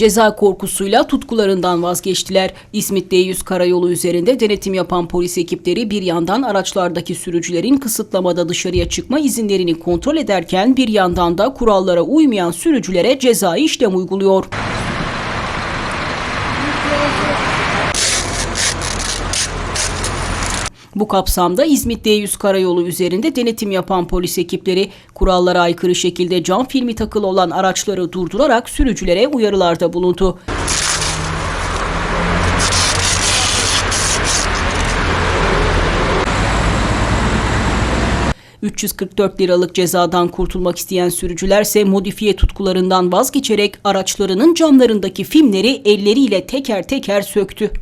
Ceza korkusuyla tutkularından vazgeçtiler. İsmit D100 karayolu üzerinde denetim yapan polis ekipleri bir yandan araçlardaki sürücülerin kısıtlamada dışarıya çıkma izinlerini kontrol ederken bir yandan da kurallara uymayan sürücülere cezai işlem uyguluyor. Bu kapsamda İzmit D100 karayolu üzerinde denetim yapan polis ekipleri kurallara aykırı şekilde cam filmi takılı olan araçları durdurarak sürücülere uyarılarda bulundu. ...344 liralık cezadan kurtulmak isteyen sürücülerse modifiye tutkularından vazgeçerek araçlarının camlarındaki filmleri elleriyle teker teker söktü.